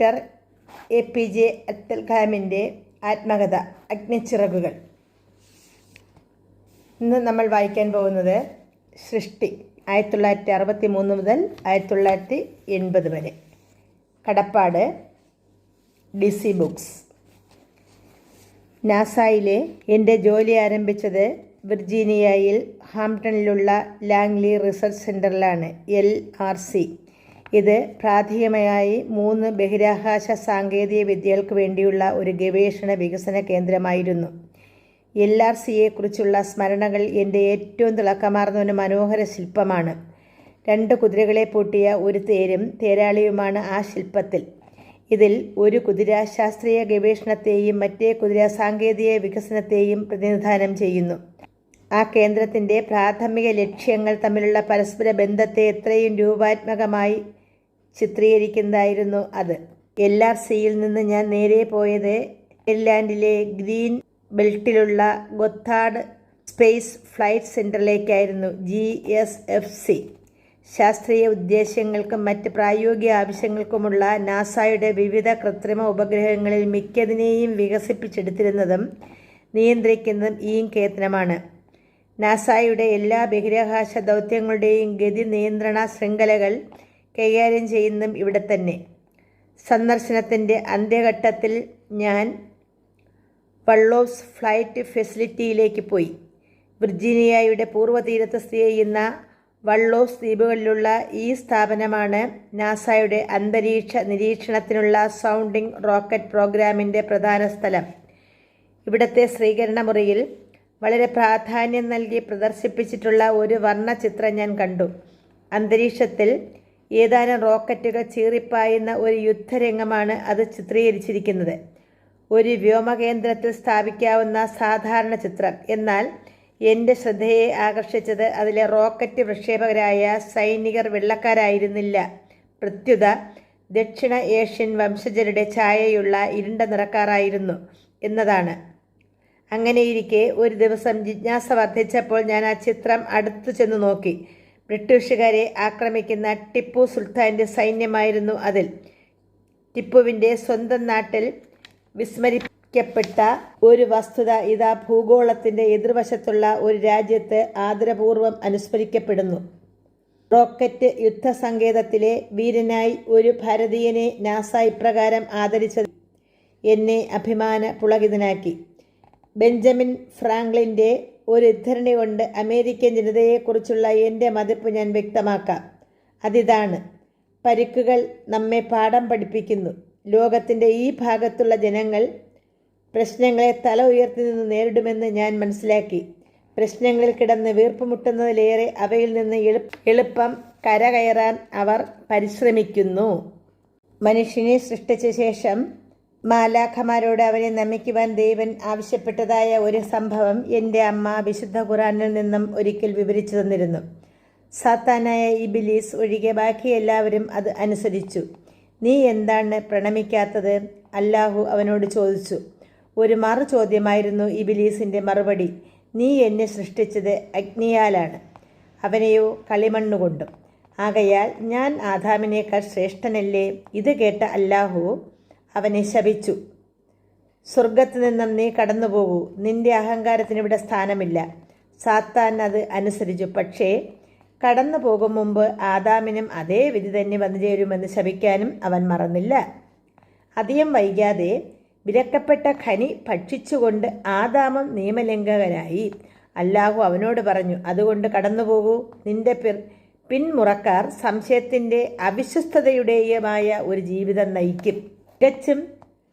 Doctor A P J Abdul കലാമിന്റെ ആത്മകഥ അഗ്നിച്ചിറകുകൾ. ഇന്ന് നമ്മൾ വായിക്കാൻ പോകുന്നത് സൃഷ്ടി ആയിരത്തി തൊള്ളായിരത്തി അറുപത്തി മൂന്ന് മുതൽ ആയിരത്തി തൊള്ളായിരത്തി എൺപത് വരെ. കടപ്പാട് ഡി സി ബുക്സ്. നാസായിലെ എന്റെ ജോലി ആരംഭിച്ചത് വിർജീനിയയിൽ ഹാംപ്ടണിലുള്ള ലാംഗ്ലി റിസർച്ച് സെന്ററിലാണ് എൽ ആർ സി. ഇത് പ്രാഥമികമായി മൂന്ന് ബഹിരാകാശ സാങ്കേതിക വിദ്യകൾക്ക് വേണ്ടിയുള്ള ഒരു ഗവേഷണ വികസന കേന്ദ്രമായിരുന്നു. എൽ ആർ സിയെക്കുറിച്ചുള്ള സ്മരണകൾ എന്റെ ഏറ്റവും തിളക്കമാർന്ന ഒരു മനോഹര ശില്പമാണ്. രണ്ട് കുതിരകളെ പൂട്ടിയ ഒരു തേരും തേരാളിയുമാണ് ആ ശില്പത്തിൽ. ഇതിൽ ഒരു കുതിര ശാസ്ത്രീയ ഗവേഷണത്തെയും മറ്റേ കുതിര സാങ്കേതിക വികസനത്തെയും പ്രതിനിധാനം ചെയ്യുന്നു. ആ കേന്ദ്രത്തിന്റെ പ്രാഥമിക ലക്ഷ്യങ്ങൾ തമ്മിലുള്ള പരസ്പര ബന്ധത്തെ എത്രയും രൂപാത്മകമായി ചിത്രീകരിക്കുന്നതായിരുന്നു അത്. എൽ ആർ സിയിൽ നിന്ന് ഞാൻ നേരെ പോയത് എല്ലാൻഡിലെ ഗ്രീൻ ബെൽറ്റിലുള്ള ഗൊത്താഡ് സ്പേസ് ഫ്ലൈറ്റ് സെന്ററിലേക്കായിരുന്നു ജി എസ് എഫ് സി. ശാസ്ത്രീയ ഉദ്ദേശങ്ങൾക്കും മറ്റ് പ്രായോഗിക ആവശ്യങ്ങൾക്കുമുള്ള നാസായുടെ വിവിധ കൃത്രിമ ഉപഗ്രഹങ്ങളിൽ മിക്കതിനെയും വികസിപ്പിച്ചെടുത്തിരുന്നതും നിയന്ത്രിക്കുന്നതും ഈ കേന്ദ്രമാണ്. നാസായുടെ എല്ലാ ബഹിരാകാശ ദൗത്യങ്ങളുടെയും ഗതി നിയന്ത്രണ ശൃംഖലകൾ കൈകാര്യം ചെയ്യുന്നതും ഇവിടെ തന്നെ. സന്ദർശനത്തിന്റെ അന്ത്യഘട്ടത്തിൽ ഞാൻ വള്ളോസ് ഫ്ലൈറ്റ് ഫെസിലിറ്റിയിലേക്ക് പോയി. വിർജീനിയയുടെ പൂർവ തീരത്ത് സ്ഥിതി ചെയ്യുന്ന വള്ളോസ് ദ്വീപുകളിലുള്ള ഈ സ്ഥാപനമാണ് നാസയുടെ അന്തരീക്ഷ നിരീക്ഷണത്തിനുള്ള സൗണ്ടിംഗ് റോക്കറ്റ് പ്രോഗ്രാമിന്റെ പ്രധാന സ്ഥലം. ഇവിടത്തെ സ്വീകരണ മുറിയിൽ വളരെ പ്രാധാന്യം നൽകി പ്രദർശിപ്പിച്ചിട്ടുള്ള ഒരു വർണചിത്രം ഞാൻ കണ്ടു. അന്തരീക്ഷത്തിൽ ഏതാനും റോക്കറ്റുകൾ ചീറിപ്പായുന്ന ഒരു യുദ്ധരംഗമാണ് അത് ചിത്രീകരിച്ചിരിക്കുന്നത്. ഒരു വ്യോമകേന്ദ്രത്തിൽ സ്ഥാപിക്കാവുന്ന സാധാരണ ചിത്രം. എന്നാൽ എന്റെ ശ്രദ്ധയെ ആകർഷിച്ചത് അതിലെ റോക്കറ്റ് പ്രക്ഷേപകരായ സൈനികർ വെള്ളക്കാരായിരുന്നില്ല. പ്രത്യുത ദക്ഷിണ ഏഷ്യൻ വംശജരുടെ ഛായയുള്ള ഇരുണ്ട നിറക്കാറായിരുന്നു എന്നതാണ്. അങ്ങനെയിരിക്കെ ഒരു ദിവസം ജിജ്ഞാസ വർദ്ധിച്ചപ്പോൾ ഞാൻ ആ ചിത്രം അടുത്തു ചെന്ന് നോക്കി. ബ്രിട്ടീഷുകാരെ ആക്രമിക്കുന്ന ടിപ്പു സുൽത്താന്റെ സൈന്യമായിരുന്നു അതിൽ. ടിപ്പുവിന്റെ സ്വന്തം നാട്ടിൽ വിസ്മരിക്കപ്പെട്ട ഒരു വസ്തുത ഇതാ ഭൂഗോളത്തിന്റെ എതിർവശത്തുള്ള ഒരു രാജ്യത്ത് ആദരപൂർവം അനുസ്മരിക്കപ്പെടുന്നു. റോക്കറ്റ് യുദ്ധസങ്കേതത്തിലെ വീരനായി ഒരു ഭാരതീയനെ നാസ ഇപ്രകാരം ആദരിച്ചത് എന്നെ അഭിമാന പുളകിതനാക്കി ബെഞ്ചമിൻ ഫ്രാങ്ക്ലിന്റെ ഒരു ഉദ്ധരണി കൊണ്ട് അമേരിക്കൻ ജനതയെക്കുറിച്ചുള്ള എന്റെ മതിപ്പ് ഞാൻ വ്യക്തമാക്കാം. അതിതാണ് പരിക്കുകൾ നമ്മെ പാഠം പഠിപ്പിക്കുന്നു. ലോകത്തിന്റെ ഈ ഭാഗത്തുള്ള ജനങ്ങൾ പ്രശ്നങ്ങളെ തല ഉയർത്തി നിന്ന് നേരിടുമെന്ന് ഞാൻ മനസ്സിലാക്കി. പ്രശ്നങ്ങളിൽ കിടന്ന് വീർപ്പുമുട്ടുന്നതിലേറെ അവയിൽ നിന്ന് എളുപ്പം കരകയറാൻ അവർ പരിശ്രമിക്കുന്നു. മനുഷ്യനെ സൃഷ്ടിച്ച ശേഷം മാലാഖമാരോട് അവനെ നമിക്കുവാൻ ദേവൻ ആവശ്യപ്പെട്ടതായ ഒരു സംഭവം എന്റെ അമ്മ വിശുദ്ധ ഖുറാനിൽ നിന്നും ഒരിക്കൽ വിവരിച്ചു തന്നിരുന്നു. സാത്താനായ ഇബിലീസ് ഒഴികെ ബാക്കി എല്ലാവരും അത് അനുസരിച്ചു. നീ എന്താണ് പ്രണമിക്കാത്തത്? അല്ലാഹു അവനോട് ചോദിച്ചു. ഒരു മറു ചോദ്യമായിരുന്നു ഇബിലീസിന്റെ മറുപടി. നീ എന്നെ സൃഷ്ടിച്ചത് അഗ്നിയാലാണ്. അവനെയോ കളിമണ്ണുകൊണ്ടും ആകയാൽ ഞാൻ ആദാമിനേക്കാൾ ശ്രേഷ്ഠനല്ലേ? ഇത് കേട്ട അല്ലാഹു അവനെ ശപിച്ചു. സ്വർഗത്ത് നിന്നും നീ കടന്നുപോകൂ. നിന്റെ അഹങ്കാരത്തിന് ഇവിടെ സ്ഥാനമില്ല. സാത്താൻ അത് അനുസരിച്ചു. പക്ഷേ കടന്നു പോകും മുമ്പ് ആദാമിനും അതേ വിധി തന്നെ വന്നു ചേരുമെന്ന് ശപിക്കാനും അവൻ മറന്നില്ല. അധികം വൈകാതെ വിലക്കപ്പെട്ട ഖനി ഭക്ഷിച്ചുകൊണ്ട് ആദാമം നിയമലംഘകനായി അല്ലാഹു അവനോട് പറഞ്ഞു അതുകൊണ്ട് കടന്നു പോകൂ നിന്റെ പിർ പിന്മുറക്കാർ സംശയത്തിന്റെ അവിശ്വസ്തയുടേയുമായ ഒരു ജീവിതം നയിക്കും. തികച്ചും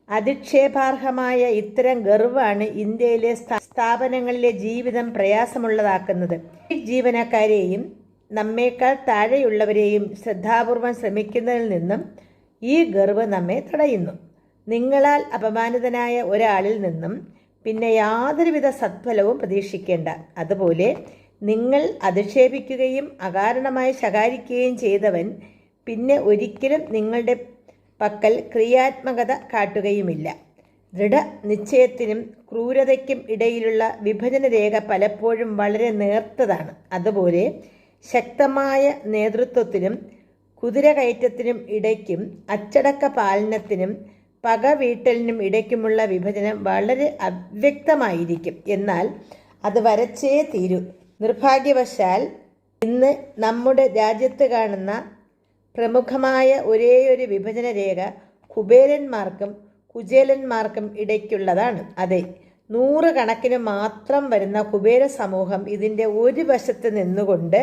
അധിക്ഷേപാർഹമായ ഇത്തരം ഗർവാണ് ഇന്ത്യയിലെ സ്ഥാപനങ്ങളിലെ ജീവിതം പ്രയാസമുള്ളതാക്കുന്നത്. ജീവനക്കാരെയും നമ്മേക്കാൾ താഴെയുള്ളവരെയും ശ്രദ്ധാപൂർവം ശ്രമിക്കുന്നതിൽ നിന്നും ഈ ഗർവ് നമ്മെ തടയുന്നു. നിങ്ങളാൽ അപമാനിതനായ ഒരാളിൽ നിന്നും പിന്നെ യാതൊരുവിധ സത്ഫലവും പ്രതീക്ഷിക്കേണ്ട. അതുപോലെ നിങ്ങൾ അധിക്ഷേപിക്കുകയും അകാരണമായി ശകാരിക്കുകയും ചെയ്തവൻ പിന്നെ ഒരിക്കലും നിങ്ങളുടെ പക്കൽ ക്രിയാത്മകത കാട്ടുകയുമില്ല. ദൃഢ നിശ്ചയത്തിനും ക്രൂരതയ്ക്കും ഇടയിലുള്ള വിഭജന രേഖ പലപ്പോഴും വളരെ നേർത്തതാണ്. അതുപോലെ ശക്തമായ നേതൃത്വത്തിനും കുതിര കയറ്റത്തിനും ഇടയ്ക്കും അച്ചടക്ക പാലനത്തിനും പക വീട്ടലിനും ഇടയ്ക്കുമുള്ള വിഭജനം വളരെ അവ്യക്തമായിരിക്കും. എന്നാൽ അത് വരച്ചേ തീരൂ. നിർഭാഗ്യവശാൽ ഇന്ന് നമ്മുടെ രാജ്യത്ത് കാണുന്ന പ്രമുഖമായ ഒരേയൊരു വിഭജന രേഖ കുബേരന്മാർക്കും കുചേലന്മാർക്കും ഇടയ്ക്കുള്ളതാണ്. അതെ നൂറുകണക്കിന് മാത്രം വരുന്ന കുബേര സമൂഹം ഇതിന്റെ ഒരു വശത്ത് നിന്നുകൊണ്ട്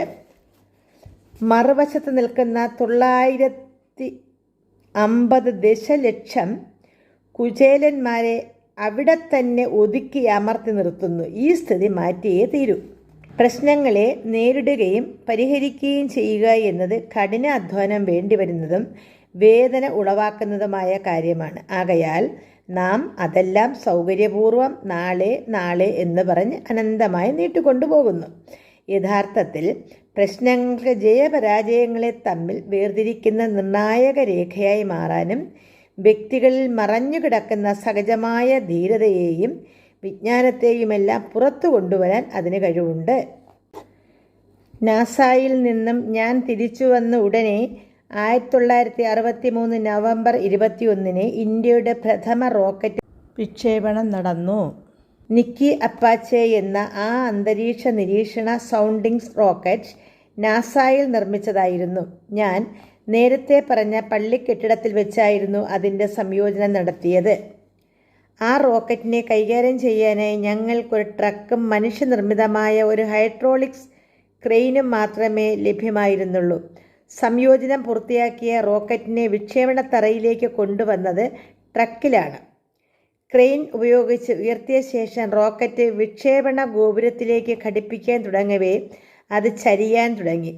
മറുവശത്ത് നിൽക്കുന്ന തൊള്ളായിരത്തി അമ്പത് ദശലക്ഷം കുചേലന്മാരെ അവിടെ തന്നെ ഒതുക്കി അമർത്തി നിർത്തുന്നു. ഈ സ്ഥിതി മാറ്റിയേ തീരൂ. പ്രശ്നങ്ങളെ നേരിടുകയും പരിഹരിക്കുകയും ചെയ്യുക എന്നത് കഠിന അധ്വാനം വേണ്ടിവരുന്നതും വേദന ഉളവാക്കുന്നതുമായ കാര്യമാണ്. ആകയാൽ നാം അതെല്ലാം സൗകര്യപൂർവം നാളെ നാളെ എന്ന് പറഞ്ഞ് അനന്തമായി നീട്ടിക്കൊണ്ടുപോകുന്നു. യഥാർത്ഥത്തിൽ പ്രശ്നങ്ങൾക്ക് ജയപരാജയങ്ങളെ തമ്മിൽ വേർതിരിക്കുന്ന നിർണായക രേഖയായി മാറാനും വ്യക്തികളിൽ മറഞ്ഞു കിടക്കുന്ന സഹജമായ ധീരതയെയും വിജ്ഞാനത്തെയുമെല്ലാം പുറത്തു കൊണ്ടുവരാൻ അതിന് കഴിവുണ്ട്. നാസായിൽ നിന്നും ഞാൻ തിരിച്ചു വന്ന ഉടനെ ആയിരത്തി തൊള്ളായിരത്തി അറുപത്തി മൂന്ന് നവംബർ ഇരുപത്തിയൊന്നിന് ഇന്ത്യയുടെ പ്രഥമ റോക്കറ്റ് വിക്ഷേപണം നടന്നു. നിക്കി അപ്പാച്ചെ എന്ന ആ അന്തരീക്ഷ നിരീക്ഷണ സൗണ്ടിങ്സ് റോക്കറ്റ് നാസായിൽ നിർമ്മിച്ചതായിരുന്നു. ഞാൻ നേരത്തെ പറഞ്ഞ പള്ളിക്കെട്ടിടത്തിൽ വെച്ചായിരുന്നു അതിന്റെ സംയോജനം നടത്തിയത്. ആ റോക്കറ്റിനെ കൈകാര്യം ചെയ്യാനായി ഞങ്ങൾക്കൊരു ട്രക്കും മനുഷ്യനിർമ്മിതമായ ഒരു ഹൈഡ്രോളിക്സ് ക്രെയിനും മാത്രമേ ലഭ്യമായിരുന്നുള്ളൂ. സംയോജനം പൂർത്തിയാക്കിയ റോക്കറ്റിനെ വിക്ഷേപണ തറയിലേക്ക് കൊണ്ടുവന്നത് ട്രക്കിലാണ്. ക്രെയിൻ ഉപയോഗിച്ച് ഉയർത്തിയ ശേഷം റോക്കറ്റ് വിക്ഷേപണ ഗോപുരത്തിലേക്ക് ഘടിപ്പിക്കാൻ തുടങ്ങവേ അത് ചരിയാൻ തുടങ്ങി.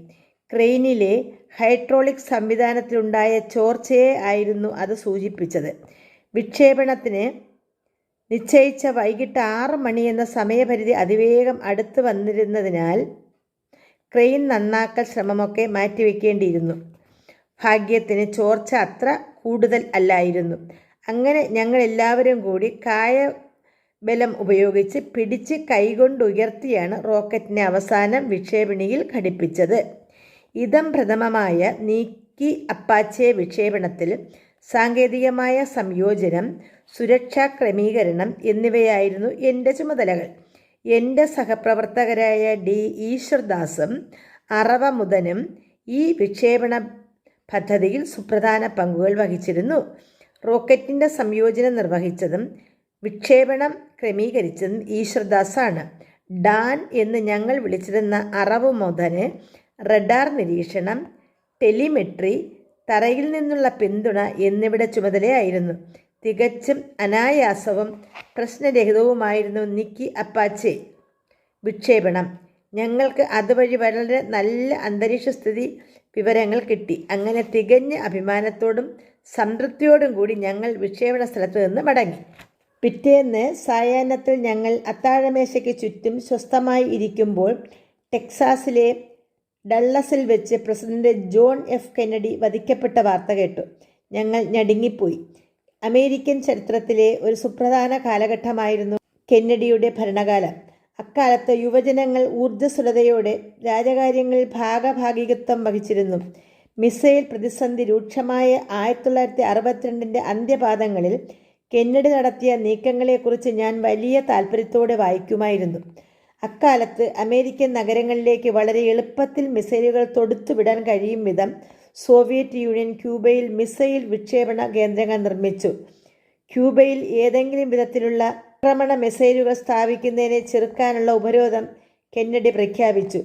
ക്രെയിനിലെ ഹൈഡ്രോളിക് സംവിധാനത്തിലുണ്ടായ ചോർച്ചയെ ആയിരുന്നു അത് സൂചിപ്പിച്ചത്. വിക്ഷേപണത്തിന് നിശ്ചയിച്ച വൈകിട്ട് ആറ് മണി എന്ന സമയപരിധി അതിവേഗം അടുത്തു വന്നിരുന്നതിനാൽ ക്രെയിൻ നന്നാക്കൽ ശ്രമമൊക്കെ മാറ്റിവെക്കേണ്ടിയിരുന്നു. ഭാഗ്യത്തിന് ചോർച്ച അത്ര കൂടുതൽ അല്ലായിരുന്നു. അങ്ങനെ ഞങ്ങൾ എല്ലാവരും കൂടി കായ ബലം ഉപയോഗിച്ച് പിടിച്ച് കൈകൊണ്ട് ഉയർത്തിയാണ് റോക്കറ്റിനെ അവസാനം വിക്ഷേപണിയിൽ ഘടിപ്പിച്ചത്. ഇതം പ്രഥമമായ നീക്കി അപ്പാച്ചെ വിക്ഷേപണത്തിൽ സാങ്കേതികമായ സംയോജനം സുരക്ഷാ ക്രമീകരണം എന്നിവയായിരുന്നു എന്റെ ചുമതലകൾ. എന്റെ സഹപ്രവർത്തകരായ ഡി. ഈശ്വർദാസും അറവമുദനും ഈ വിക്ഷേപണ പദ്ധതിയിൽ സുപ്രധാന പങ്കുകൾ വഹിച്ചിരുന്നു. റോക്കറ്റിന്റെ സംയോജനം നിർവഹിച്ചതും വിക്ഷേപണം ക്രമീകരിച്ചതും ഈശ്വർദാസാണ്. ഡാൻ എന്ന് ഞങ്ങൾ വിളിച്ചിരുന്ന അറവുമുദന് റഡാർ നിരീക്ഷണം ടെലിമെട്രി തറയിൽ നിന്നുള്ള പിന്തുണ എന്നിവിടെ ചുമതലയായിരുന്നു. തികച്ചും അനായാസവും പ്രശ്നരഹിതവുമായിരുന്നു നിക്കി അപ്പാച്ചെ. വിക്ഷേപണം. ഞങ്ങൾക്ക് അതുവഴി വളരെ നല്ല അന്തരീക്ഷ സ്ഥിതി വിവരങ്ങൾ കിട്ടി. അങ്ങനെ തികഞ്ഞ അഭിമാനത്തോടും സംതൃപ്തിയോടും കൂടി ഞങ്ങൾ വിക്ഷേപണ സ്ഥലത്ത് നിന്ന് മടങ്ങി. പിറ്റേന്ന് സായാഹ്നത്തിൽ ഞങ്ങൾ അത്താഴമേശയ്ക്ക് ചുറ്റും സ്വസ്ഥമായി ഇരിക്കുമ്പോൾ ടെക്സാസിലെ ഡള്ളസിൽ വെച്ച് പ്രസിഡന്റ് ജോൺ എഫ് കെന്നഡി വധിക്കപ്പെട്ട വാർത്ത കേട്ടു. ഞങ്ങൾ ഞടുങ്ങിപ്പോയി. അമേരിക്കൻ ചരിത്രത്തിലെ ഒരു സുപ്രധാന കാലഘട്ടമായിരുന്നു കെന്നഡിയുടെ ഭരണകാലം. അക്കാലത്ത് യുവജനങ്ങൾ ഊർജസ്വലതയോടെ രാജകാര്യങ്ങളിൽ ഭാഗഭാഗികത്വം വഹിച്ചിരുന്നു. മിസൈൽ പ്രതിസന്ധി രൂക്ഷമായ ആയിരത്തി തൊള്ളായിരത്തി അറുപത്തിരണ്ടിന്റെ അന്ത്യപാദങ്ങളിൽ കെന്നഡി നടത്തിയ നീക്കങ്ങളെക്കുറിച്ച് ഞാൻ വലിയ താല്പര്യത്തോടെ വായിക്കുമായിരുന്നു. അക്കാലത്ത് അമേരിക്കൻ നഗരങ്ങളിലേക്ക് വളരെ എളുപ്പത്തിൽ മിസൈലുകൾ തൊടുത്തുവിടാൻ കഴിയും വിധം സോവിയറ്റ് യൂണിയൻ ക്യൂബയിൽ മിസൈൽ വിക്ഷേപണ കേന്ദ്രങ്ങൾ നിർമ്മിച്ചു. ക്യൂബയിൽ ഏതെങ്കിലും വിധത്തിലുള്ള ആക്രമണ മിസൈലുകൾ സ്ഥാപിക്കുന്നതിനെ ചെറുക്കാനുള്ള ഉപരോധം കെന്നഡി പ്രഖ്യാപിച്ചു.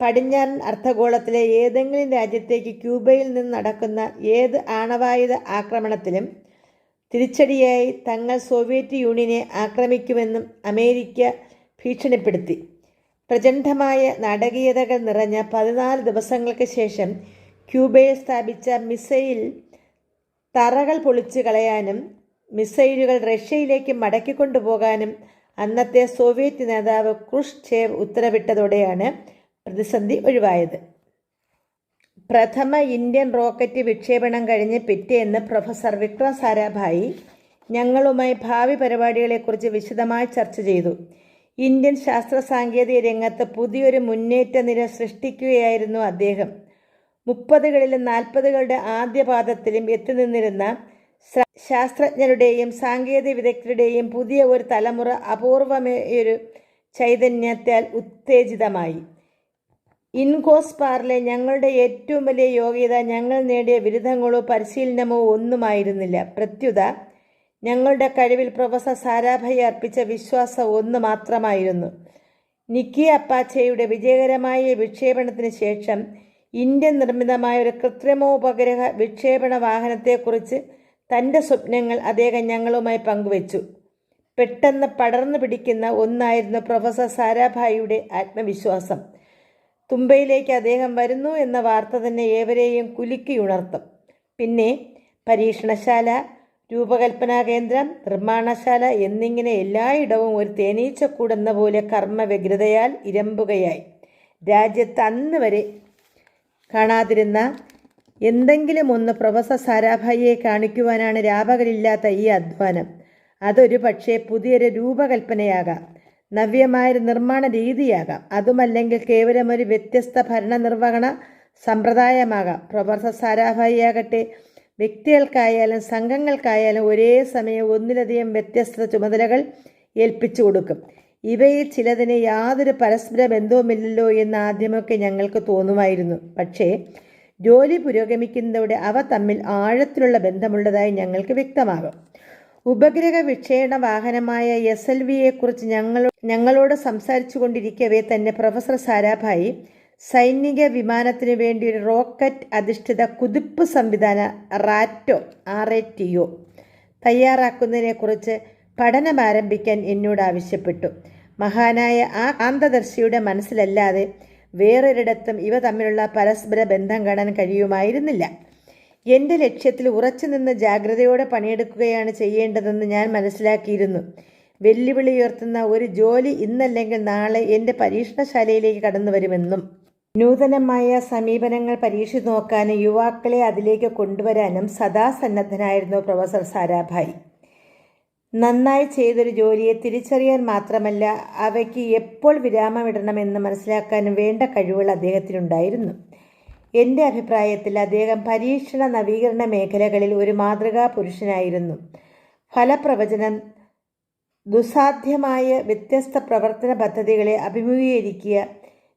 പടിഞ്ഞാറൻ അർദ്ധഗോളത്തിലെ ഏതെങ്കിലും രാജ്യത്തേക്ക് ക്യൂബയിൽ നിന്ന് നടക്കുന്ന ഏത് ആണവായുധ ആക്രമണത്തിലും തിരിച്ചടിയായി തങ്ങൾ സോവിയറ്റ് യൂണിയനെ ആക്രമിക്കുമെന്നും അമേരിക്ക ഭീഷണിപ്പെടുത്തി. പ്രചണ്ഡമായ നാടകീയതകൾ നിറഞ്ഞ പതിനാല് ദിവസങ്ങൾക്ക് ശേഷം ക്യൂബയെ സ്ഥാപിച്ച മിസൈൽ തറകൾ പൊളിച്ചു കളയാനും മിസൈലുകൾ റഷ്യയിലേക്ക് മടക്കിക്കൊണ്ടുപോകാനും അന്നത്തെ സോവിയറ്റ് നേതാവ് ക്രുഷ്ചേവ് ഉത്തരവിട്ടതോടെയാണ് പ്രതിസന്ധി ഒഴിവായത്. പ്രഥമ ഇന്ത്യൻ റോക്കറ്റ് വിക്ഷേപണം കഴിഞ്ഞ് പിറ്റേന്ന് പ്രൊഫസർ വിക്രം സാരാഭായി ഞങ്ങളുമായി ഭാവി പരിപാടികളെക്കുറിച്ച് വിശദമായി ചർച്ച ചെയ്തു. ഇന്ത്യൻ ശാസ്ത്ര സാങ്കേതിക രംഗത്ത് പുതിയൊരു മുന്നേറ്റ നിര സൃഷ്ടിക്കുകയായിരുന്നു അദ്ദേഹം. മുപ്പതുകളിലും നാൽപ്പതുകളുടെ ആദ്യ പാദത്തിലും എത്തി നിന്നിരുന്ന ശാസ്ത്രജ്ഞരുടെയും സാങ്കേതിക വിദഗ്ധരുടെയും പുതിയ ഒരു തലമുറ അപൂർവമേയൊരു ചൈതന്യത്താൽ ഉത്തേജിതമായി. ഇൻകോസ് പാറിലെ ഞങ്ങളുടെ ഏറ്റവും വലിയ യോഗ്യത ഞങ്ങൾ നേടിയ ബിരുദങ്ങളോ പരിശീലനമോ ഒന്നുമായിരുന്നില്ല. പ്രത്യുത ഞങ്ങളുടെ കഴിവിൽ പ്രൊഫസർ സാരാഭായി അർപ്പിച്ച വിശ്വാസം ഒന്ന് മാത്രമായിരുന്നു. നിക്കി അപ്പാച്ചയുടെ വിജയകരമായ വിക്ഷേപണത്തിന് ശേഷം ഇന്ത്യൻ നിർമ്മിതമായ ഒരു കൃത്രിമോപഗ്രഹ വിക്ഷേപണ വാഹനത്തെക്കുറിച്ച് തന്റെ സ്വപ്നങ്ങൾ അദ്ദേഹം ഞങ്ങളുമായി പങ്കുവച്ചു. പെട്ടെന്ന് പടർന്നു പിടിക്കുന്ന ഒന്നായിരുന്നു പ്രൊഫസർ സാരാഭായിയുടെ ആത്മവിശ്വാസം. തുമ്പയിലേക്ക് അദ്ദേഹം വരുന്നു എന്ന വാർത്ത തന്നെ ഏവരെയും കുലുക്കിയുണർത്തും പിന്നെ പരീക്ഷണശാല രൂപകൽപ്പനാ കേന്ദ്രം നിർമ്മാണശാല എന്നിങ്ങനെ എല്ലായിടവും ഒരു തേനീച്ചക്കൂടെന്ന പോലെ കർമ്മവ്യഗ്രതയാൽ ഇരമ്പുകയായി. രാജ്യത്ത് അന്ന് വരെ കാണാതിരുന്ന എന്തെങ്കിലും ഒന്ന് പ്രൊഫസർ സാരാഭായിയെ കാണിക്കുവാനാണ് രാപകലില്ലാത്ത ഈ അധ്വാനം. അതൊരു പക്ഷേ പുതിയൊരു രൂപകൽപ്പനയാകാം. നവ്യമായൊരു നിർമ്മാണ രീതിയാകാം. അതുമല്ലെങ്കിൽ കേവലം ഒരു വ്യത്യസ്ത ഭരണനിർവഹണ സമ്പ്രദായമാകാം. പ്രൊഫസർ സാരാഭായി ആകട്ടെ വ്യക്തികൾക്കായാലും സംഘങ്ങൾക്കായാലും ഒരേ സമയം ഒന്നിലധികം വ്യത്യസ്ത ചുമതലകൾ ഏൽപ്പിച്ചു കൊടുക്കും. ഇവയിൽ ചിലതിന് യാതൊരു പരസ്പര ബന്ധവുമില്ലല്ലോ എന്ന് ആദ്യമൊക്കെ ഞങ്ങൾക്ക് തോന്നുമായിരുന്നു. പക്ഷേ ജോലി പുരോഗമിക്കുന്നതോടെ അവ തമ്മിൽ ആഴത്തിലുള്ള ബന്ധമുള്ളതായി ഞങ്ങൾക്ക് വ്യക്തമാകും. ഉപഗ്രഹ വിക്ഷേപണ വാഹനമായ എസ് എൽ വിയെക്കുറിച്ച് ഞങ്ങളോ ഞങ്ങളോട് സംസാരിച്ചു കൊണ്ടിരിക്കവേ തന്നെ പ്രൊഫസർ സാരാഭായി സൈനിക വിമാനത്തിനു വേണ്ടി ഒരു റോക്കറ്റ് അധിഷ്ഠിത കുതിപ്പ് സംവിധാന RATO R A T O തയ്യാറാക്കുന്നതിനെക്കുറിച്ച് പഠനം ആരംഭിക്കാൻ എന്നോട് ആവശ്യപ്പെട്ടു. മഹാനായ ആ കാന്തദർശിയുടെ മനസ്സിലല്ലാതെ വേറൊരിടത്തും ഇവ തമ്മിലുള്ള പരസ്പര ബന്ധം കാണാൻ കഴിയുമായിരുന്നില്ല. എന്റെ ലക്ഷ്യത്തിൽ ഉറച്ചു നിന്ന് ജാഗ്രതയോടെ പണിയെടുക്കുകയാണ് ചെയ്യേണ്ടതെന്ന് ഞാൻ മനസ്സിലാക്കിയിരുന്നു. വെല്ലുവിളി ഉയർത്തുന്ന ഒരു ജോലി ഇന്നല്ലെങ്കിൽ നാളെ എന്റെ പരീക്ഷണശാലയിലേക്ക് കടന്നു വരുമെന്നും നൂതനമായ സമീപനങ്ങൾ പരീക്ഷിച്ചു നോക്കാനും യുവാക്കളെ അതിലേക്ക് കൊണ്ടുവരാനും സദാ സന്നദ്ധനായിരുന്നു പ്രൊഫസർ സാരാഭായി. നന്നായി ചെയ്തൊരു ജോലിയെ തിരിച്ചറിയാൻ മാത്രമല്ല അവയ്ക്ക് എപ്പോൾ വിരാമമിടണമെന്ന് മനസ്സിലാക്കാനും വേണ്ട കഴിവുകൾ അദ്ദേഹത്തിനുണ്ടായിരുന്നു. എന്റെ അഭിപ്രായത്തിൽ അദ്ദേഹം പരീക്ഷണ നവീകരണ മേഖലകളിൽ ഒരു മാതൃകാ പുരുഷനായിരുന്നു. ഫലപ്രവചനം ദുസാധ്യമായ വ്യത്യസ്ത പ്രവർത്തന പദ്ധതികളെ അഭിമുഖീകരിക്കുക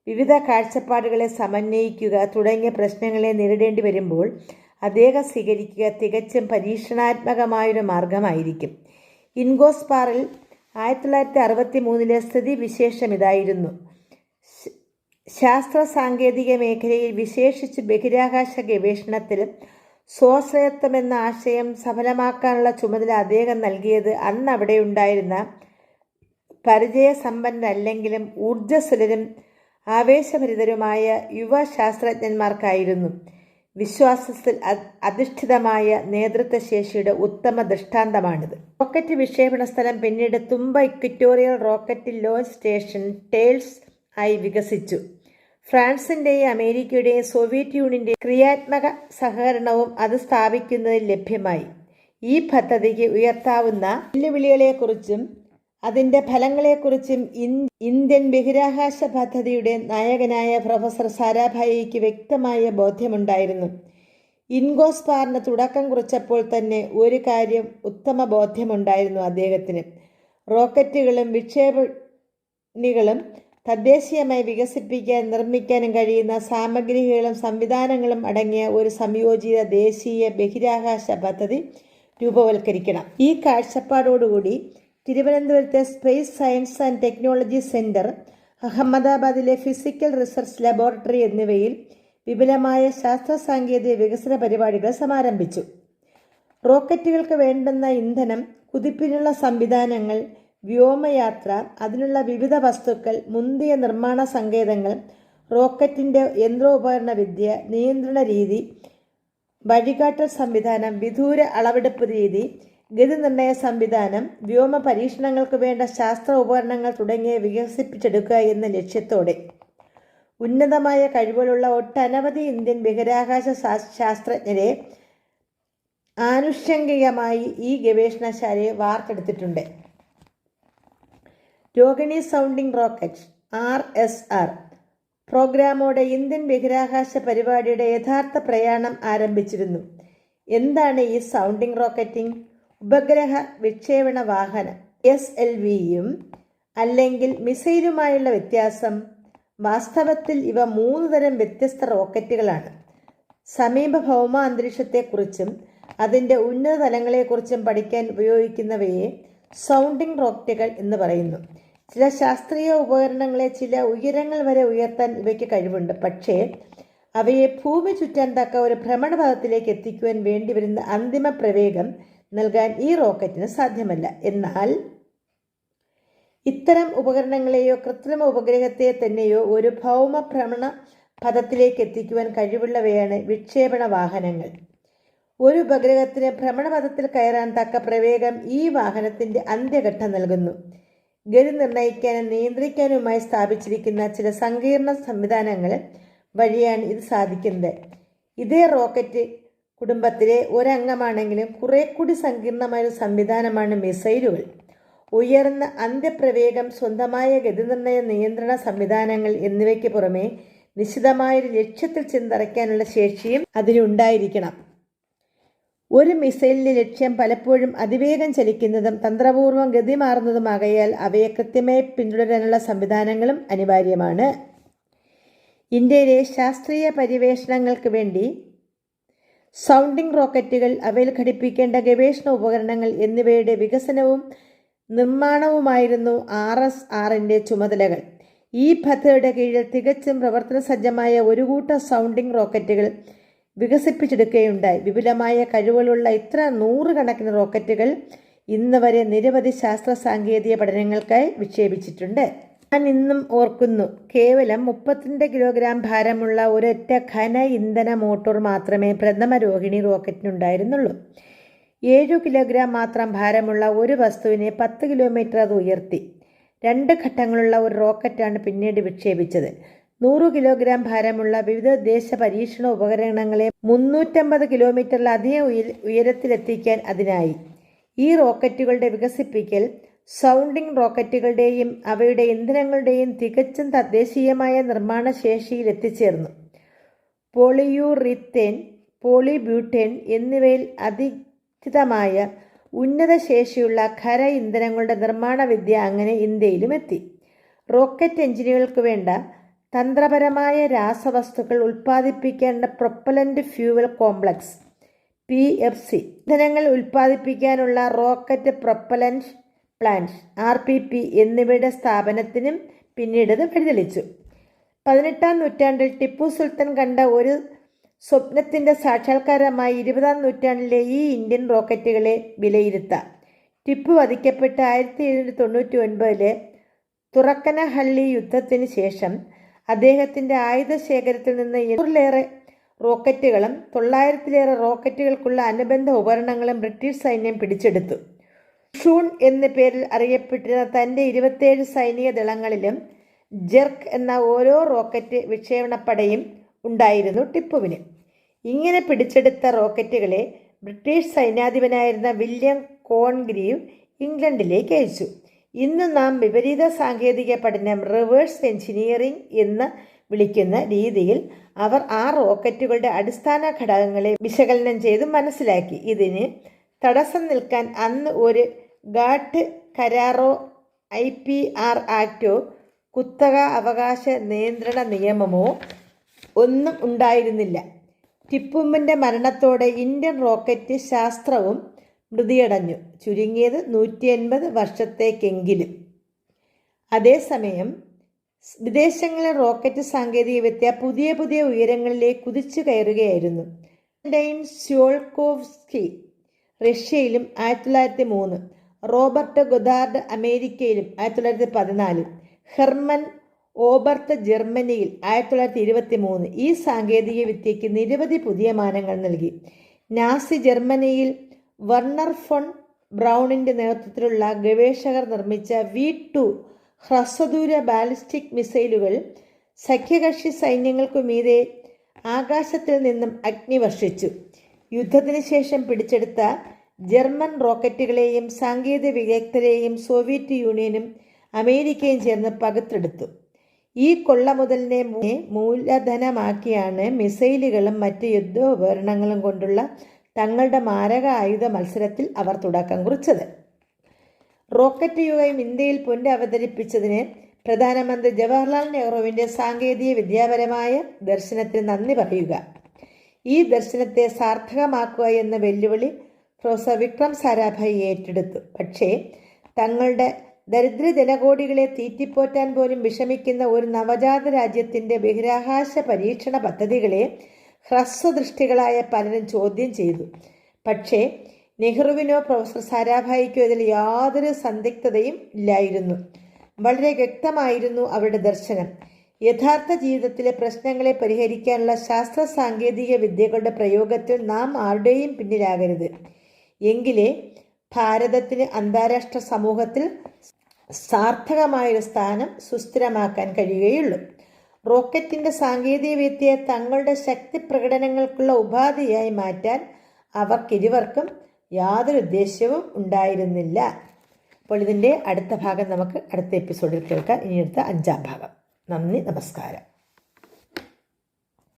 വിവിധ കാഴ്ചപ്പാടുകളെ സമന്വയിക്കുക തുടങ്ങിയ പ്രശ്നങ്ങളെ നേരിടേണ്ടി വരുമ്പോൾ അദ്ദേഹം സ്വീകരിക്കുക തികച്ചും പരീക്ഷണാത്മകമായൊരു മാർഗമായിരിക്കും. ഇൻഗോസ്പാറിൽ ആയിരത്തി തൊള്ളായിരത്തി അറുപത്തി മൂന്നിലെ സ്ഥിതി വിശേഷം ഇതായിരുന്നു. ശാസ്ത്ര സാങ്കേതിക മേഖലയിൽ വിശേഷിച്ച് ബഹിരാകാശ ഗവേഷണത്തിൽ സ്വാശ്രയത്വം എന്ന ആശയം സഫലമാക്കാനുള്ള ചുമതല അദ്ദേഹം നൽകിയത് അന്ന് അവിടെ ഉണ്ടായിരുന്ന പരിചയസമ്പന്നരല്ലെങ്കിലും ഊർജസ്വലരും ആവേശഭരിതരുമായ യുവ ശാസ്ത്രജ്ഞന്മാർക്കായിരുന്നു വിശ്വാസത്തിൽ അധിഷ്ഠിതമായ നേതൃത്വ ശേഷിയുടെ ഉത്തമ ദൃഷ്ടാന്തമാണിത്. റോക്കറ്റ് വിക്ഷേപണ സ്ഥലം പിന്നീട് Thumba equatorial rocket launch station TERLS ആയി വികസിച്ചു. ഫ്രാൻസിന്റെയും അമേരിക്കയുടെയും സോവിയറ്റ് യൂണിയന്റെയും ക്രിയാത്മക സഹകരണവും അത് സ്ഥാപിക്കുന്നതിൽ ലഭ്യമായി. ഈ പദ്ധതിക്ക് ഉയർത്താവുന്ന വെല്ലുവിളികളെക്കുറിച്ചും അതിന്റെ ഫലങ്ങളെക്കുറിച്ചും ഇന്ത്യൻ ബഹിരാകാശ പദ്ധതിയുടെ നായകനായ പ്രൊഫസർ സാരാഭായിക്ക് വ്യക്തമായ ബോധ്യമുണ്ടായിരുന്നു. ഇൻഗോസ്പാറിന് തുടക്കം കുറിച്ചപ്പോൾ തന്നെ ഒരു കാര്യം ഉത്തമ ബോധ്യമുണ്ടായിരുന്നു അദ്ദേഹത്തിന്. റോക്കറ്റുകളും വിക്ഷേപണികളും തദ്ദേശീയമായി വികസിപ്പിക്കാൻ നിർമ്മിക്കാനും കഴിയുന്ന സാമഗ്രികളും സംവിധാനങ്ങളും അടങ്ങിയ ഒരു സംയോജിത ദേശീയ ബഹിരാകാശ പദ്ധതി രൂപവൽക്കരിക്കണം. ഈ കാഴ്ചപ്പാടോടുകൂടി തിരുവനന്തപുരത്തെ space science and technology centre അഹമ്മദാബാദിലെ ഫിസിക്കൽ റിസർച്ച് ലബോറട്ടറി എന്നിവയിൽ വിപുലമായ ശാസ്ത്ര സാങ്കേതിക വികസന പരിപാടികൾ സമാരംഭിച്ചു. റോക്കറ്റുകൾക്ക് വേണ്ടുന്ന ഇന്ധനം കുതിപ്പിനുള്ള സംവിധാനങ്ങൾ വ്യോമയാത്ര അതിനുള്ള വിവിധ വസ്തുക്കൾ മുന്തിയ നിർമ്മാണ സങ്കേതങ്ങൾ റോക്കറ്റിന്റെ യന്ത്രോപകരണ വിദ്യ നിയന്ത്രണ രീതി വഴികാട്ടൽ സംവിധാനം വിദൂര അളവെടുപ്പ് രീതി ഗതിനിർണയ സംവിധാനം വ്യോമ പരീക്ഷണങ്ങൾക്ക് വേണ്ട ശാസ്ത്ര ഉപകരണങ്ങൾ തുടങ്ങിയ വികസിപ്പിച്ചെടുക്കുക എന്ന ലക്ഷ്യത്തോടെ. ഉന്നതമായ കഴിവുകളുള്ള ഒട്ടനവധി ഇന്ത്യൻ ബഹിരാകാശ ശാസ്ത്രജ്ഞരെ ആനുഷംഗികമായി ഈ ഗവേഷണശാലയെ വാർത്തെടുത്തിട്ടുണ്ട്. Rohini sounding rocket R S R പ്രോഗ്രാമോടെ Indian ബഹിരാകാശ പരിപാടിയുടെ യഥാർത്ഥ പ്രയാണം ആരംഭിച്ചിരുന്നു. എന്താണ് ഈ സൗണ്ടിംഗ് റോക്കറ്റിംഗ്? ഉപഗ്രഹ വിക്ഷേപണ വാഹനം എസ് എൽ വിയും അല്ലെങ്കിൽ മിസൈലുമായുള്ള വ്യത്യാസം വാസ്തവത്തിൽ ഇവ മൂന്ന് തരം വ്യത്യസ്ത റോക്കറ്റുകളാണ്. സമീപ ഭൗമ അന്തരീക്ഷത്തെക്കുറിച്ചും അതിന്റെ ഉന്നത തലങ്ങളെക്കുറിച്ചും പഠിക്കാൻ ഉപയോഗിക്കുന്നവയെ സൗണ്ടിംഗ് റോക്കറ്റുകൾ എന്ന് പറയുന്നു. ചില ശാസ്ത്രീയ ഉപകരണങ്ങളെ ചില ഉയരങ്ങൾ വരെ ഉയർത്താൻ ഇവയ്ക്ക് കഴിവുണ്ട്. പക്ഷേ അവയെ ഭൂമി ചുറ്റാൻ തക്ക ഒരു ഭ്രമണപഥത്തിലേക്ക് എത്തിക്കുവാൻ വേണ്ടിവരുന്ന അന്തിമ പ്രവേഗം നൽകാൻ ഈ റോക്കറ്റിന് സാധ്യമല്ല. എന്നാൽ ഇത്തരം ഉപകരണങ്ങളെയോ കൃത്രിമ ഉപഗ്രഹത്തെ തന്നെയോ ഒരു ഭൗമ ഭ്രമണ പഥത്തിലേക്ക് എത്തിക്കുവാൻ കഴിവുള്ളവയാണ് വിക്ഷേപണ വാഹനങ്ങൾ. ഒരു ഉപഗ്രഹത്തിന് ഭ്രമണപഥത്തിൽ കയറാൻ തക്ക പ്രവേഗം ഈ വാഹനത്തിന്റെ അന്ത്യഘട്ടം നൽകുന്നു. ഗതി നിർണയിക്കാനും നിയന്ത്രിക്കാനുമായി സ്ഥാപിച്ചിരിക്കുന്ന ചില സങ്കീർണ സംവിധാനങ്ങൾ വഴിയാണ് ഇത് സാധിക്കുന്നത്. ഇതേ റോക്കറ്റ് കുടുംബത്തിലെ ഒരംഗമാണെങ്കിലും കുറെ കൂടി സങ്കീർണമായ ഒരു സംവിധാനമാണ് മിസൈലുകൾ. ഉയർന്ന അന്ത്യപ്രവേഗം സ്വന്തമായ ഗതിനിർണയ നിയന്ത്രണ സംവിധാനങ്ങൾ എന്നിവയ്ക്ക് പുറമെ നിശ്ചിതമായൊരു ലക്ഷ്യത്തിൽ ചിന്തറയ്ക്കാനുള്ള ശേഷിയും അതിനുണ്ടായിരിക്കണം ഒരു മിസൈലിന്റെ ലക്ഷ്യം പലപ്പോഴും അതിവേഗം ചലിക്കുന്നതും തന്ത്രപൂർവം ഗതി മാറുന്നതുമാകയാൽ അവയെ കൃത്യമായി പിന്തുടരാനുള്ള സംവിധാനങ്ങളും അനിവാര്യമാണ്. ഇന്ത്യയിലെ ശാസ്ത്രീയ പര്യവേഷണങ്ങൾക്ക് വേണ്ടി സൗണ്ടിംഗ് റോക്കറ്റുകൾ അവയിൽ ഘടിപ്പിക്കേണ്ട ഗവേഷണ ഉപകരണങ്ങൾ എന്നിവയുടെ വികസനവും നിർമ്മാണവുമായിരുന്നു ആർ എസ് ആറിന്റെ ചുമതലകൾ. ഈ പദ്ധതിയുടെ കീഴിൽ തികച്ചും പ്രവർത്തന സജ്ജമായ ഒരു കൂട്ടം സൗണ്ടിംഗ് റോക്കറ്റുകൾ വികസിപ്പിച്ചെടുക്കുകയുണ്ടായി. വിപുലമായ കഴിവുകളുള്ള ഇത്ര നൂറുകണക്കിന് റോക്കറ്റുകൾ ഇന്ന് വരെ നിരവധി ശാസ്ത്ര സാങ്കേതിക പഠനങ്ങൾക്കായി വിക്ഷേപിച്ചിട്ടുണ്ട്. ഞാൻ ഇന്നും ഓർക്കുന്നു. കേവലം മുപ്പത്തിരണ്ട് കിലോഗ്രാം ഭാരമുള്ള ഒരൊറ്റ ഘന ഇന്ധന മോട്ടോർ മാത്രമേ പ്രഥമ രോഹിണി റോക്കറ്റിനുണ്ടായിരുന്നുള്ളൂ. ഏഴു കിലോഗ്രാം മാത്രം ഭാരമുള്ള ഒരു വസ്തുവിനെ പത്ത് കിലോമീറ്റർ അത് ഉയർത്തി. രണ്ട് ഘട്ടങ്ങളുള്ള ഒരു റോക്കറ്റാണ് പിന്നീട് വിക്ഷേപിച്ചത്. നൂറ് കിലോഗ്രാം ഭാരമുള്ള വിവിധ ദേശ പരീക്ഷണ ഉപകരണങ്ങളെ മുന്നൂറ്റമ്പത് കിലോമീറ്ററിലധികം ഉയര ഉയരത്തിലെത്തിക്കാൻ അതിനായി. ഈ റോക്കറ്റുകളുടെ വികസിപ്പിക്കൽ സൗണ്ടിംഗ് റോക്കറ്റുകളുടെയും അവയുടെ ഇന്ധനങ്ങളുടെയും തികച്ചും തദ്ദേശീയമായ നിർമ്മാണ ശേഷിയിൽ എത്തിച്ചേർന്നു പോളിയൂറിത്തേൻ പോളിബ്യൂട്ടേൻ എന്നിവയിൽ അധിഷ്ഠിതമായ ഉന്നത ശേഷിയുള്ള ഖര ഇന്ധനങ്ങളുടെ നിർമ്മാണ വിദ്യ അങ്ങനെ ഇന്ത്യയിലും എത്തി റോക്കറ്റ് എഞ്ചിനുകൾക്ക് വേണ്ട തന്ത്രപരമായ രാസവസ്തുക്കൾ ഉൽപ്പാദിപ്പിക്കേണ്ട propellant fuel complex P F C. ഇന്ധനങ്ങൾ ഉൽപ്പാദിപ്പിക്കാനുള്ള rocket propellant plant R P P എന്നിവയുടെ സ്ഥാപനത്തിനും പിന്നീട് ഇത് വഴിതെളിച്ചു പതിനെട്ടാം നൂറ്റാണ്ടിൽ ടിപ്പു സുൽത്താൻ കണ്ട ഒരു സ്വപ്നത്തിന്റെ സാക്ഷാത്കാരമായി ഇരുപതാം നൂറ്റാണ്ടിലെ ഈ ഇന്ത്യൻ റോക്കറ്റുകളെ വിലയിരുത്താം. ടിപ്പു വധിക്കപ്പെട്ട് ആയിരത്തി എഴുന്നൂറ്റി തൊണ്ണൂറ്റി ഒൻപതിലെ തുറക്കനഹള്ളി യുദ്ധത്തിന് ശേഷം അദ്ദേഹത്തിന്റെ ആയുധ ശേഖരത്തിൽ നിന്ന് എണ്ണൂറിലേറെ റോക്കറ്റുകളും തൊള്ളായിരത്തിലേറെ റോക്കറ്റുകൾക്കുള്ള അനുബന്ധ ഉപകരണങ്ങളും ബ്രിട്ടീഷ് സൈന്യം പിടിച്ചെടുത്തു. ഷൂൺ എന്ന പേരിൽ അറിയപ്പെട്ടിരുന്ന തന്റെ ഇരുപത്തേഴ് സൈനിക ദളങ്ങളിലും ജെർക്ക് എന്ന ഓരോ റോക്കറ്റ് വിക്ഷേപണപ്പടയും ഉണ്ടായിരുന്നു ടിപ്പുവിന്. ഇങ്ങനെ പിടിച്ചെടുത്ത റോക്കറ്റുകളെ ബ്രിട്ടീഷ് സൈന്യാധിപനായിരുന്ന വില്യം കോൺഗ്രീവ് ഇംഗ്ലണ്ടിലേക്ക് അയച്ചു. ഇന്ന് നാം വിപരീത സാങ്കേതിക പഠനം റിവേഴ്സ് എഞ്ചിനീയറിംഗ് എന്ന് വിളിക്കുന്ന രീതിയിൽ അവർ ആ റോക്കറ്റുകളുടെ അടിസ്ഥാന ഘടകങ്ങളെ വിശകലനം ചെയ്ത് മനസ്സിലാക്കി. ഇതിന് തടസ്സം നിൽക്കാൻ അന്ന് ഒരു ഗാട്ട് കരാറോ ഐ പി ആർ ആക്റ്റോ കുത്തക അവകാശ നിയന്ത്രണ നിയമമോ ഒന്നും ഉണ്ടായിരുന്നില്ല. ടിപ്പുമ്മിന്റെ മരണത്തോടെ ഇന്ത്യൻ റോക്കറ്റ് ശാസ്ത്രവും മൃതിയടഞ്ഞു. ചുരുങ്ങിയത് നൂറ്റി എൺപത് വർഷത്തേക്കെങ്കിലും. അതേസമയം വിദേശങ്ങളിലെ റോക്കറ്റ് സാങ്കേതികവിദ്യ പുതിയ പുതിയ ഉയരങ്ങളിലേക്ക് കുതിച്ചു കയറുകയായിരുന്നു. ഡൈൻ സ്യോൾക്കോവ്സ്കി റഷ്യയിലും ആയിരത്തി തൊള്ളായിരത്തി മൂന്ന് റോബർട്ട് ഗൊദാർഡ് അമേരിക്കയിലും ആയിരത്തി തൊള്ളായിരത്തി പതിനാല് ഹെർമൻ ഓബർട്ട് ജർമ്മനിയിൽ ആയിരത്തി തൊള്ളായിരത്തി ഇരുപത്തി മൂന്ന് ഈ സാങ്കേതിക വിദ്യയ്ക്ക് നിരവധി പുതിയ മാനങ്ങൾ നൽകി. നാസി ജർമ്മനിയിൽ വർണർ ഫോൺ ബ്രൗണിന്റെ നേതൃത്വത്തിലുള്ള ഗവേഷകർ നിർമ്മിച്ച വി ടു ഹ്രസ്വദൂര ബാലിസ്റ്റിക് മിസൈലുകൾ സഖ്യകക്ഷി സൈന്യങ്ങൾക്കു മീതെ ആകാശത്തിൽ നിന്നും അഗ്നി വർഷിച്ചു യുദ്ധത്തിന് ശേഷം പിടിച്ചെടുത്ത ജർമ്മൻ റോക്കറ്റുകളെയും സാങ്കേതിക വിദഗ്ധരെയും സോവിയറ്റ് യൂണിയനും അമേരിക്കയും ചേർന്ന് പകുത്തെടുത്തു ഈ കൊള്ള മുതലിനെ മൂലധനമാക്കിയാണ് മിസൈലുകളും മറ്റ് യുദ്ധോപകരണങ്ങളും കൊണ്ടുള്ള തങ്ങളുടെ മാരക ആയുധ മത്സരത്തിൽ അവർ തുടക്കം കുറിച്ചത്. റോക്കറ്റ് യുഗം ഇന്ത്യയിൽ പുനരവതരിപ്പിച്ചതിന് പ്രധാനമന്ത്രി ജവഹർലാൽ നെഹ്റുവിന്റെ സാങ്കേതിക വിദ്യാപരമായ ദർശനത്തിന് നന്ദി പറയുക. ഈ ദർശനത്തെ സാർത്ഥകമാക്കുക എന്ന വെല്ലുവിളി പ്രൊഫസർ വിക്രം സാരാഭായി ഏറ്റെടുത്തു. പക്ഷേ തങ്ങളുടെ ദരിദ്ര ജനകോടികളെ തീറ്റിപ്പോറ്റാൻ പോലും വിഷമിക്കുന്ന ഒരു നവജാത രാജ്യത്തിന്റെ ബഹിരാകാശ പരീക്ഷണ പദ്ധതികളെ ഹ്രസ്വദൃഷ്ടികളായ പലരും ചോദ്യം ചെയ്തു. പക്ഷേ നെഹ്റുവിനോ പ്രൊഫസർ സാരാഭായിക്കോ ഇതിൽ യാതൊരു സന്ദിഗ്ധതയും ഇല്ലായിരുന്നു. വളരെ വ്യക്തമായിരുന്നു അവരുടെ ദർശനം. യഥാർത്ഥ ജീവിതത്തിലെ പ്രശ്നങ്ങളെ പരിഹരിക്കാനുള്ള ശാസ്ത്ര സാങ്കേതിക വിദ്യകളുടെ പ്രയോഗത്തിൽ നാം ആരുടെയും പിന്നിലാകരുത്. എങ്കിലേ ഭാരതത്തിന് അന്താരാഷ്ട്ര സമൂഹത്തിൽ സാർത്ഥകമായൊരു സ്ഥാനം സുസ്ഥിരമാക്കാൻ കഴിയുകയുള്ളൂ. റോക്കറ്റിന്റെ സാങ്കേതികവിദ്യയെ തങ്ങളുടെ ശക്തി പ്രകടനങ്ങൾക്കുള്ള ഉപാധിയായി മാറ്റാൻ അവർക്കിരുവർക്കും യാതൊരു ഉദ്ദേശ്യവും ഉണ്ടായിരുന്നില്ല. അപ്പോൾ ഇതിന്റെ അടുത്ത ഭാഗം നമുക്ക് അടുത്ത എപ്പിസോഡിൽ കേൾക്കാം. ഇനി അടുത്ത അഞ്ചാം ഭാഗം. നന്ദി നമസ്കാരം.